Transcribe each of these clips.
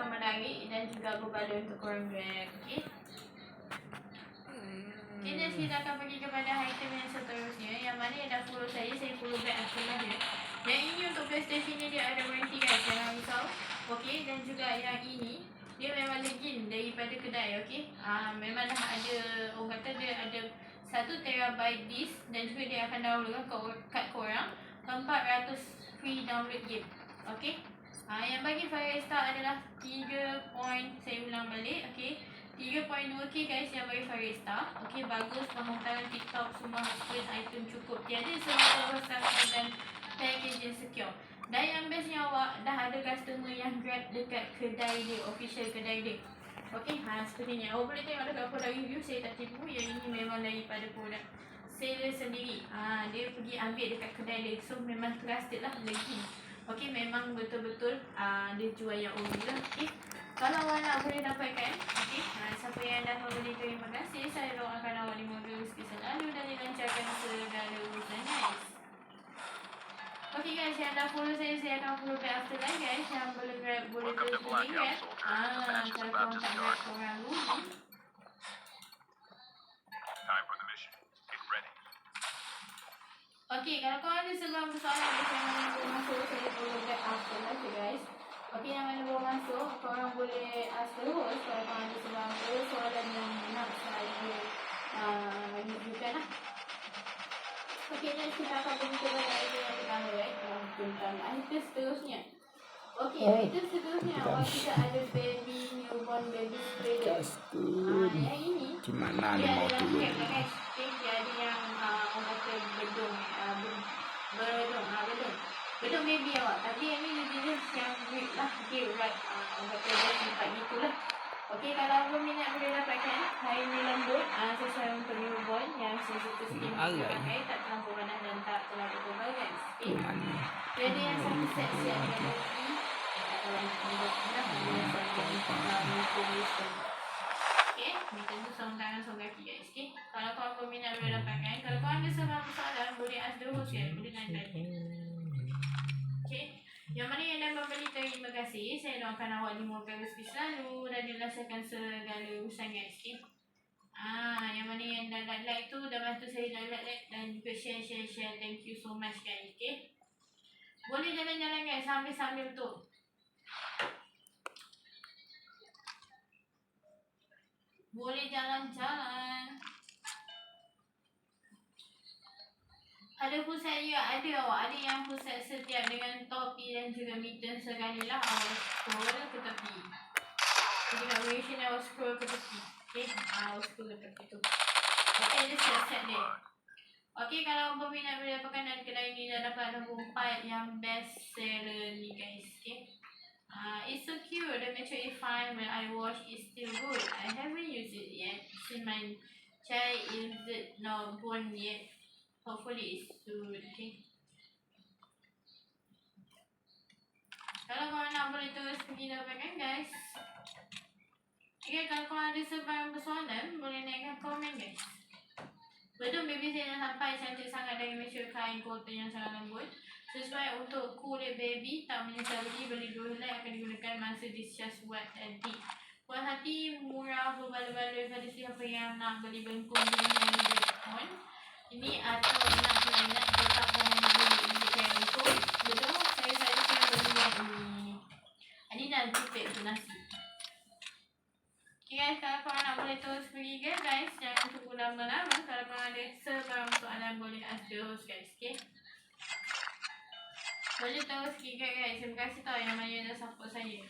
akan menarik dan juga berbaloi untuk korang grab. Okay? Okay, next kita akan pergi kepada item yang seterusnya. Yang mana yang dah follow saya, saya follow back after dia Yang ini untuk PlayStation ni dia ada warranty guys, jangan risau Okay, dan juga yang ini Dia memang legend daripada kedai, okay uh, Memang dah ada, orang kata dia ada 1 terabyte disk Dan juga dia akan download kat korang 400 free download game Okay uh, Yang bagi Firestar adalah 3 point, saya ulang balik, okay 3.2k guys yang bagi Firestar Okay bagus pemutaran TikTok semua space item cukup Tiada semua kebesaran dan package yang secure. Dan yang bestnya awak dah ada customer yang grab dekat kedai dia Official kedai dia. Okay ha, seperti ni. Awak boleh tengok dekat produk review saya tak tipu. Yang ini memang daripada produk seller sendiri. Ha, Dia pergi ambil dekat kedai dia. So memang trusted lah lagi Okay memang betul-betul uh, dia jual yang ori lah Okay kalau awak nak boleh dapatkan Okay ha, Siapa yang dah membeli terima kasih Saya doakan awak dimoga rezeki selalu Dan dilancarkan segala urusan guys. Okay guys yang dah follow saya Saya akan follow back after that guys. Yang boleh grab Boleh terus Household. Ah, Kalau korang tak grab korang rugi Time for the mission. Get ready. Okay, kalau korang ada sebarang persoalan guys yang mana boleh masuk, saya follow back after lah guys. Okay, yang mana boleh masuk, korang boleh ask the host kalau korang ada sebarang persoalan yang nak saya uh, tunjukkan lah. Okay, next kita akan pergi ke item yang pertama right? Uh, tentang item seterusnya. Okay, Oh, item seterusnya kita- awak kita ada baby newborn baby spray. Ah, yang ini Di mana dia ni mau yang guys. Okay, dia ada yang uh, orang kata bedung uh, bedung uh, bedung. Bedung baby awak. Tapi yang ni jenis yang grip lah. Okay, right. Uh, kata dia tempat gitu lah. Okay, kalau berminat boleh dapatkan kain ni lembut uh, sesuai untuk newborn yang sensitif skin Hmm, alright. pakai tak terlalu panas dan tak terlalu tebal guys. Di Okay. mana? Ada yang satu set set yang lagi. Kalau yang lembut lah. Dia yang satu yang uh, Okay, ni tentu seorang tangan seorang kaki guys. Okay, kalau korang berminat boleh dapatkan. Kalau korang ada sebarang persoalan, boleh ask the host guys. Boleh tanya Okay, yang mana yang dah membeli terima kasih. Saya doakan awak dimurahkan rezeki selalu dan dilancarkan segala guys. Okay. Ah, yang mana yang dah like, like tu dah bantu saya dah like, like dan juga share share share. Thank you so much guys. Okay. Boleh jalan-jalan guys sambil-sambil tu. Boleh jalan-jalan. Ada pusat juga, ada awak. Ada yang pusat setiap dengan topi dan juga mitten sekali lah. Awak scroll ke tepi. Jadi kat Malaysia awak scroll ke tepi. Okay, ah, awak scroll ke tepi tu. Okay, ada set-set dia. Okay, kalau berminat boleh dapatkan dan kedai ni dah dapat nombor 4 yang best seller ni guys. Okay. Uh, it's so cute. The Metro A5 when I wash is still good. I haven't used it yet. Since my child is not born yet. Hopefully it's soon. Okay. Kalau korang nak boleh terus pergi dapatkan guys. Okay, kalau korang ada sebarang persoalan, boleh naikkan komen guys. Betul baby saya dah sampai cantik sangat dari Malaysia kain cotton yang sangat lembut. Sesuai untuk kulit baby, tak menyesal lagi beli dua helai akan digunakan masa discharge wet and deep. Puas hati, murah, berbaloi-baloi pada siapa yang nak beli bengkung dengan yang diskon. Ini atau nak nak mau beli ini kain bengkung. Betul, saya sarankan beli yang ini. Ini nanti pek tu nasi. Okay guys, kalau korang nak boleh terus pergi guys, guys jangan tunggu lama-lama. Kalau korang ada sebarang soalan boleh ask host guys, okay? Boleh terus pergi guys, guys. Terima kasih tau yang mana dah support saya.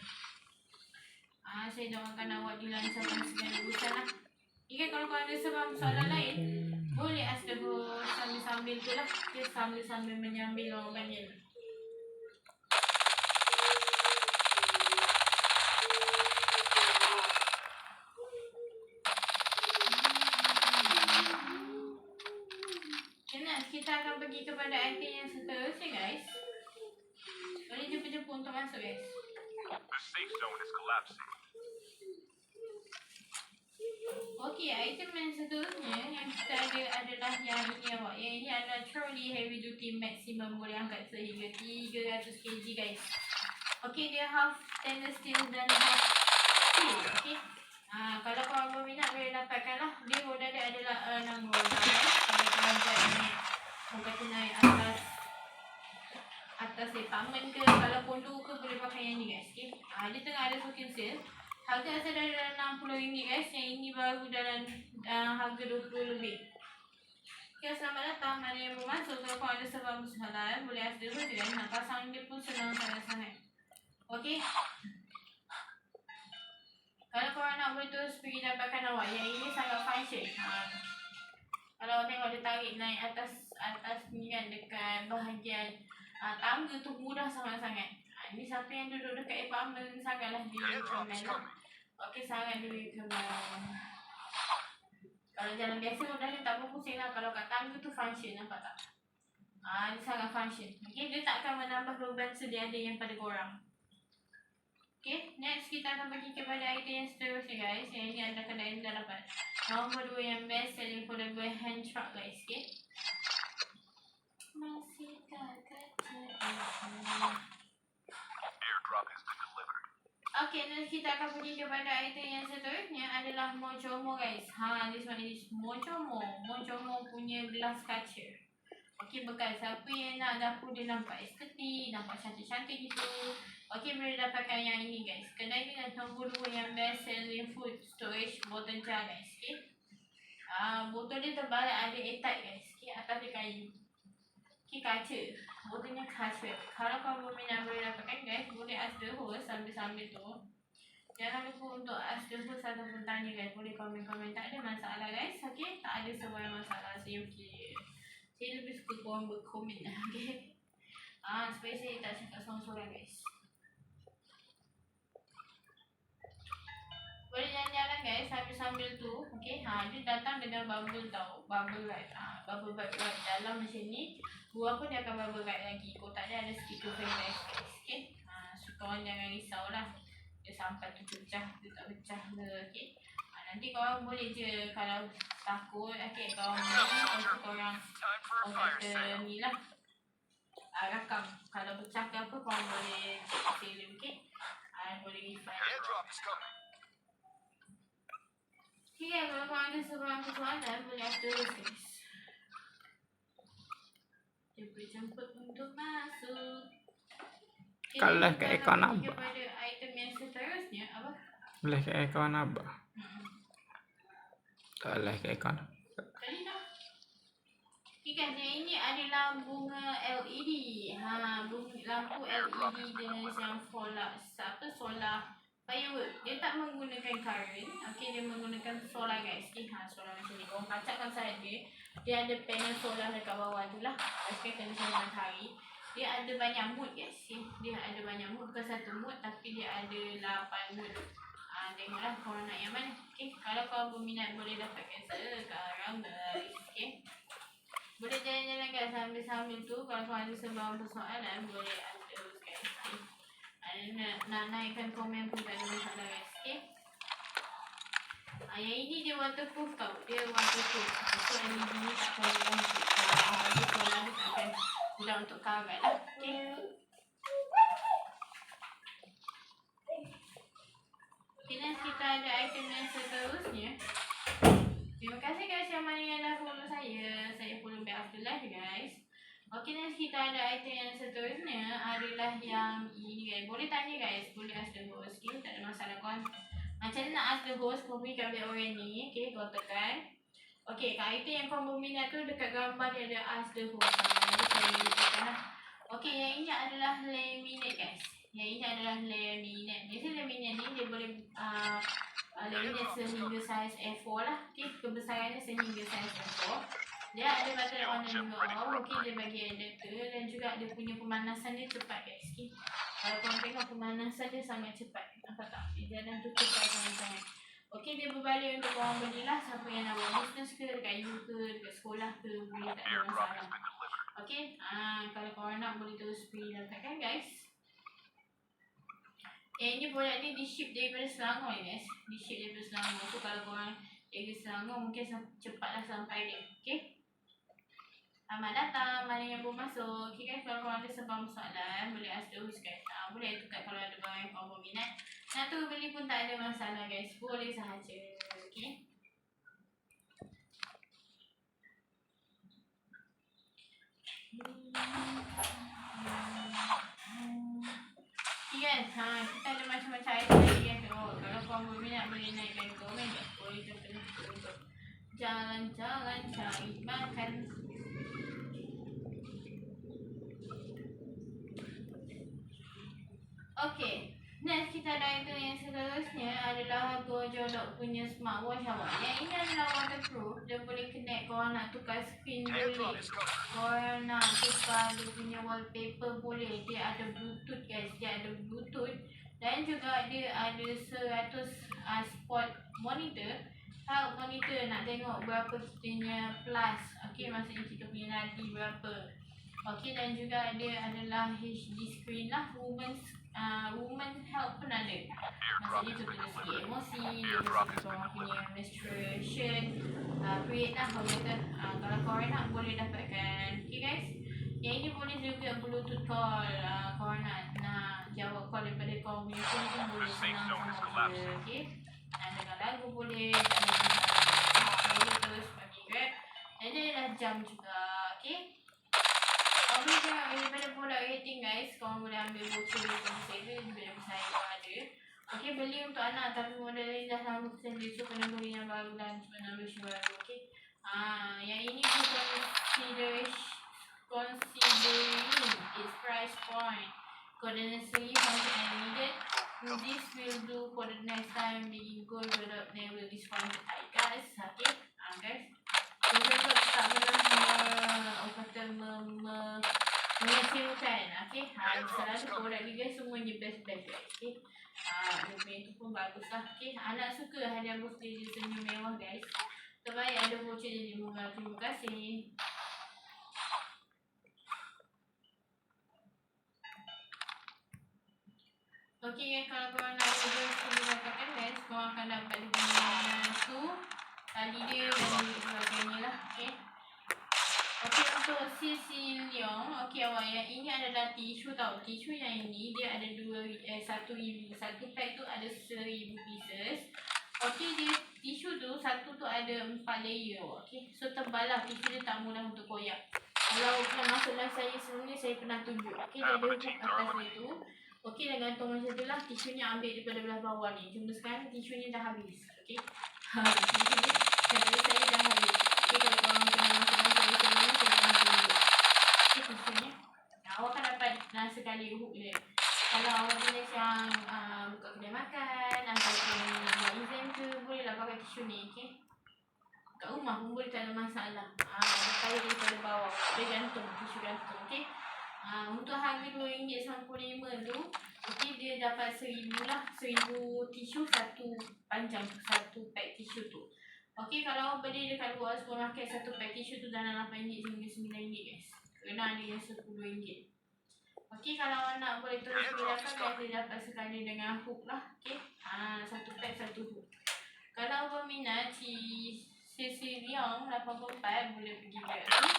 Ah, saya doakan awak dilancarkan segala urusan lah. Okay, kalau korang ada sebarang soalan lain, boleh host sambil-sambil tu lah. Okay, sambil-sambil menyambil orang. Kena, kita akan pergi kepada item yang seterusnya guys. Boleh jumpa-jumpa untuk masuk guys. The safe zone is collapsing. Okey, item yang seterusnya yang kita ada adalah yang ini awak. Yang ini adalah trolley heavy duty maximum boleh angkat sehingga 300 kg guys. Okay, dia half stainless steel dan half steel. Okay. Ah, kalau korang berminat boleh dapatkan lah. Dia Harga asal dah dalam RM60 guys. Yang ini baru dalam uh, harga RM20 lebih. Okay, selamat datang. Mana yang bermasuk kalau korang ada sebab masalah, boleh ask je kan. Nak pasang dia pun senang sangat-sangat. Okay. Kalau korang nak boleh terus pergi dapatkan awak. Yang ini sangat function. Ha. Kalau tengok dia tarik naik atas atas ni kan dekat bahagian uh, tangga tu mudah sangat-sangat. Ha, ini siapa yang duduk dekat apartment sangatlah dia recommend lah. Okey, sangat dia recommend. Kalau jalan biasa dia tak berpusing lah. Kalau kat tangga tu function nampak tak? Ah, dia sangat function. Okey, dia tak akan menambah beban sedia ada yang pada korang. Okay, next kita akan pergi kepada item yang seterusnya guys. Yang ini anda kena yang dah dapat. Nombor dua yang best selling foldable hand truck guys. Okay. Masih tak kata kita akan pergi kepada item yang seterusnya adalah Mojomo guys. Ha, this one is Mojomo. Mojomo punya glass kaca. Okay, bekal siapa yang nak dapur dia nampak estetik, nampak cantik-cantik gitu. Okay, boleh dapatkan yang ini guys. Kedai dengan nombor 2 yang best selling food storage botol jar guys. Okay. Ah, botol dia terbalik ada airtight guys. Okay, atas dia kayu. Okay, kaca. Botolnya kaca. Kalau kau berminat boleh dapatkan guys, boleh ask the host sambil-sambil tu. Untuk ask the host ataupun tanya guys. Boleh komen-komen. Tak ada masalah guys. Okay, tak ada sebuah masalah. Saya okay. Saya lebih suka korang berkomen lah. Okay. Ah, supaya saya tak cakap sorang-sorang guys. Boleh jalan-jalan guys sambil-sambil tu. Okay. Ha, dia datang dengan bubble tau. Bubble wrap. Ha, bubble wrap wrap dalam macam ni. Luar pun dia akan bubble wrap lagi. Kotak dia ada nice guys. Okay. Ha, so korang jangan risau lah. Dia sampai tu pecah. Dia tak pecah ke. Okay. Ha, nanti korang boleh je kalau takut. Okay. Korang boleh. Korang a orang kata sale. ni lah. Uh, rakam. Kalau pecah ke apa korang boleh sale okay. Uh, boleh refund. Okay, kalau korang ada seorang persoalan, boleh guys. Dia berjemput untuk masuk. Kat akan ekor apa? Boleh ke akaun abah? Hmm. Tak boleh ke. Okay guys, yang ini adalah bunga LED. Ha, bunga, lampu LED jenis yang solar, apa solar firework. Dia tak menggunakan current. Okay, dia menggunakan solar guys. Okay, ha, solar macam ni. Orang kacakkan saja. Dia ada panel solar dekat bawah tu lah. Okay, kena sama matahari. Dia ada banyak mood guys. Okay. Dia ada banyak mood. Bukan satu mood tapi dia ada 8 mood. Ah, tengoklah korang nak yang mana. Okay, kalau kau berminat boleh dapatkan sekarang guys. Okay. Boleh jalan-jalan guys sambil-sambil tu kalau kau ada sebarang persoalan boleh guys. Okay. Ada nak, nak naikkan komen pun tak ada masalah guys. Okay. Ah, yang ini dia waterproof tau. Dia waterproof. So LED ni tak akan rosak. Ah, dia solar dia tak akan mudah untuk karat lah. Okay. Next kita ada item yang seterusnya. Terima kasih guys yang mana yang dah follow saya. Saya follow back after guys. Okay, next kita ada item yang seterusnya adalah yang ini guys. Boleh tanya guys. Boleh ask the host. Okay, tak ada masalah kau. Macam mana nak ask the host, beri kat orang ni. Okay, kau tekan. Okay, kat item yang kau berminat tu dekat gambar dia ada ask the host. Ha, jadi saya tekan lah. Okay, yang ini adalah laminate guys. Yang ini adalah laminate. Biasa laminate ni dia boleh uh, laminate sehingga saiz A4 lah. Okay, kebesarannya sehingga saiz A4. Dia ada button on dan juga off. Okay, dia bagi adapter dan juga dia punya pemanasan dia cepat guys. Okay. Kalau korang tengok pemanasan dia sangat cepat. Nampak tak? Dia dah tu cepat sangat-sangat. Okay, dia berbalik untuk korang belilah. Siapa yang nak buat business ke, dekat you ke, dekat sekolah ke, boleh tak ada masalah. Okay, ah kalau korang nak boleh terus pergi dapatkan guys. Yang ini bola ni di ship daripada Selangor ni guys. Di ship daripada Selangor tu kalau korang jaga Selangor mungkin cepatlah sampai dia. Okay. Selamat datang, mana yang belum masuk. Okay guys, kalau korang ada sebarang soalan, boleh ask host guys. Uh, boleh tukar kalau ada barang yang korang berminat. Nak tu beli pun tak ada masalah guys. Boleh sahaja. Okay. Okay guys, ha, kita ada macam-macam item lagi guys. Oh, kalau korang berminat boleh naikkan komen guys. Boleh contohnya kita untuk jalan-jalan cari makan. Okay, ada item yang seterusnya adalah Gojolok punya smartwatch awak. Yang ini adalah waterproof. Dia boleh connect kalau nak tukar screen boleh. Kalau nak tukar dia punya wallpaper boleh. Dia ada bluetooth guys. Dia ada bluetooth. Dan juga dia ada 100 uh, spot monitor. Kalau monitor nak tengok berapa kita punya plus. Okay, maksudnya kita punya nadi berapa. Okay, dan juga dia adalah HD screen lah. Women's uh, women health pun ada. Maksudnya tu segi delivered. emosi, has korang punya menstruation, uh, period lah kalau kata. Uh, kalau korang nak boleh dapatkan. Okay guys. Yang ini boleh juga bluetooth call. Uh, korang nak, nak jawab call daripada korang punya phone pun boleh senang sama je. Okay. Nak dengar lagu boleh. Boleh terus bagi grab. Dan dia adalah jam juga. Okay. Kalau tengok daripada product rating guys, korang boleh ambil voucher dari Saver juga yang saya pun ada. Okay, beli untuk anak tapi model ni dah lama persen dia so kena beli yang baru dan sebenarnya version baru. Okay. Ah, yang ini pun consideration considering its price point. Coordinacy function and needed. This will do for the next time the go develop they will discounted I guys. Okay. Ah, guys. Develop tak pernah me, orang kata me, me, mengecewakan. Okay. Ha, selalu produk dia guys semuanya best-best. Okay. Ah, dia punya tu pun bagus lah. Okay. Anak suka hadiah birthday dia senyum mewah guys. Terbaik ada voucher jadi murah. Terima kasih. Okey guys, kalau korang nak order sebelum dapatkan guys, korang akan dapat dia punya tu, tali dia dan lah. Okey untuk sisi Leong, okey awak yang ini adalah tisu tau. Tisu yang ini dia ada dua eh satu. Satu pack tu ada seribu pieces. Okey dia tisu tu satu tu ada empat layer. Okey. So tebal lah tisu dia tak mudah untuk koyak. Kalau pernah masuk dalam saya sebelum ni saya pernah tunjuk. Okey dia ada atas dia tu. Okey dah gantung macam tu lah. Tisunya ambil daripada belah bawah ni. Cuma sekarang tisunya dah habis. Okey. Ha, daripada saya dah habis. Okey kalau korang kena masuk dalam saya sebelum ni saya pernah tunjuk. Nah, awak kan dapat nah, sekali hook dia. Kalau awak jenis yang uh, buka kedai makan, ataupun nak buat event ke, bolehlah pakai tisu ni, okey? Kat rumah pun boleh tak ada masalah. Ah, uh, tarik daripada bawah. Dia gantung, tisu gantung, okey? Ah, untuk harga RM2.95 tu, okey dia dapat seribu lah, seribu tisu satu panjang, satu pack tisu tu. Okey kalau beli dekat luar supermarket satu pack tisu tu dalam RM8 hingga RM9 guys. Kena ada yang RM10. Okey kalau nak boleh terus bedakan guys dia dapat sekali dengan hook lah. Okey. Ah satu pack satu hook. Kalau berminat si Sisi Leong 84 boleh pergi guys. Okay?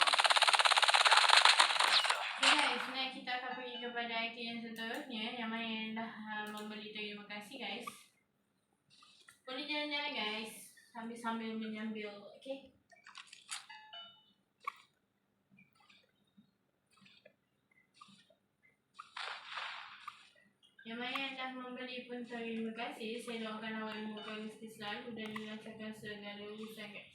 Okay guys, next kita akan pergi kepada item yang seterusnya yang mana yang dah uh, membeli terima kasih guys. Boleh jalan-jalan guys sambil-sambil menyambil, okay? Mana yang dah membeli pun terima kasih. Saya doakan awak dimudahkan rezeki selalu dan dilancarkan segala urusan guys.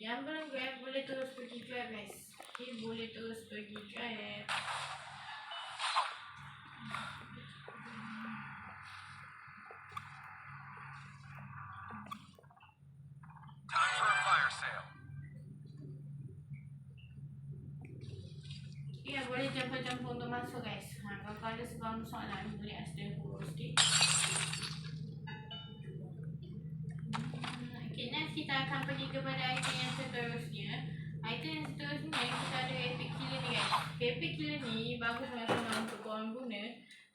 Yang belum grab boleh terus pergi grab guys. Okay, boleh terus pergi grab. Ni. Epic killer ni bagus sangat-sangat untuk korang guna.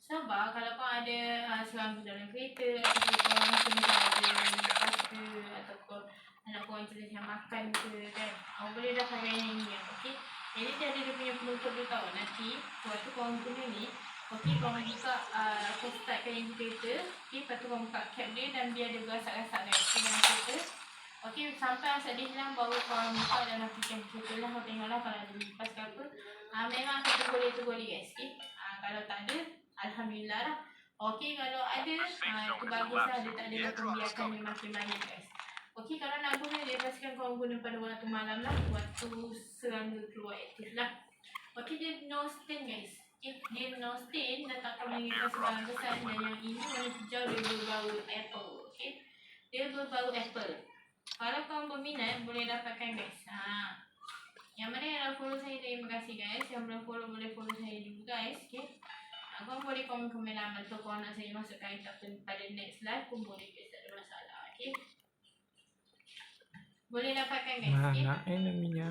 Sebab kalau kau ada uh, serangga dalam kereta ataupun korang sebentar ada bas ke ataupun nak nak korang jenis yang makan ke kan. Korang boleh dah pakai yang ini. Okay. Jadi dia ada dia punya penutup dia tau. Nanti waktu korang guna ni. Okay korang buka uh, aku startkan yang kereta. Okay lepas tu korang buka cap dia dan dia ada berasak-rasak guys. Okay dalam kereta. Okay sampai asap dia hilang baru korang buka dan aktifkan kereta lah. Korang tengoklah kalau ada lipas ke apa. Uh, memang aku tergoleh-tergoleh guys. Okay. Uh, kalau tak ada Alhamdulillah lah. Okay kalau ada uh, itu bagus lah. Dia tak ada pembiarkan dia makin banyak guys. Okey, kalau nak guna dia, pastikan korang guna pada waktu malam lah. Waktu serangga keluar aktif lah. Okey, dia no stain guys. Okay, dia no stain dan tak akan mengikat sebarang kesan. Dan yang ini warna hijau dia berbau apple. Okey, dia berbau apple. Kalau korang berminat, boleh dapatkan guys. Ha. Yang mana yang dah follow saya, terima kasih guys. Yang belum follow, boleh follow saya juga guys. Okay. Korang boleh komen-komen lah. Atau korang nak saya masukkan tak pada next live pun boleh guys. Tak ada masalah. Okay. Boleh dapatkan guys. Okay. Mana eneminya?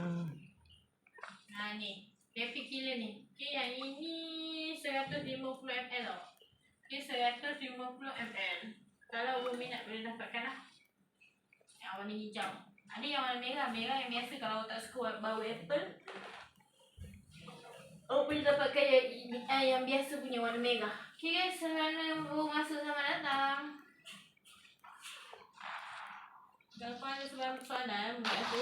Ha ni. Epic killer ni. Okay yang ini 150 ml tau. Okay 150 ml. Kalau berminat boleh dapatkan lah. Yang warna hijau. Ada yang warna merah. Merah yang biasa kalau tak suka bau apple. Oh boleh dapatkan yang, ini, eh, yang biasa punya warna merah. Okay guys, selamat masuk selamat datang. Kalau kau ada sebarang soalan, boleh aku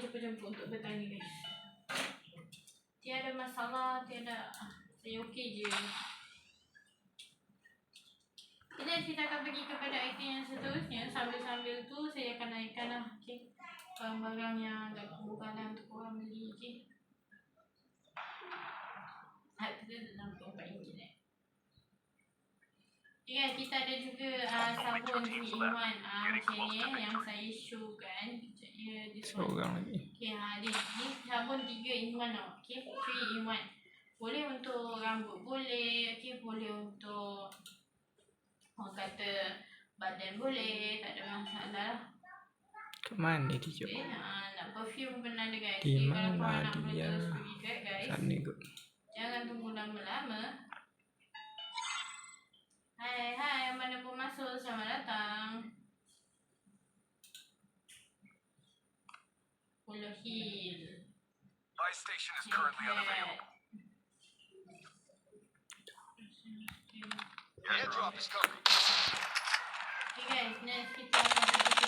jumpa jemput untuk bertanya guys. Tiada masalah, tiada. Saya okey je. Jadi kita akan pergi kepada item yang seterusnya Sambil-sambil tu saya akan naikkan lah okay. Barang-barang yang bukan lah untuk korang beli okay. Harga dia dalam 24 guys, kita ada juga uh, sabun di Iman uh, macam ni eh, yang saya showkan Sekejap ya, this one Seorang lagi. Okay, ha, ni, ni sabun 3 in 1 tau. Okay, 3 in 1. Boleh untuk rambut, boleh. Okay, boleh untuk orang kata badan boleh, tak ada masalah. Kat mana dia? Okay, ha, nak perfume pun ada guys. Di Okay, kalau mana boleh dia? pergi guys. Sana kot. Jangan tunggu lama-lama. Hai, hai, yang mana pun masuk, selamat datang. Pulau Hill. Buy station is currently unavailable. Airdrop is coming. Okay guys, next kita akan pergi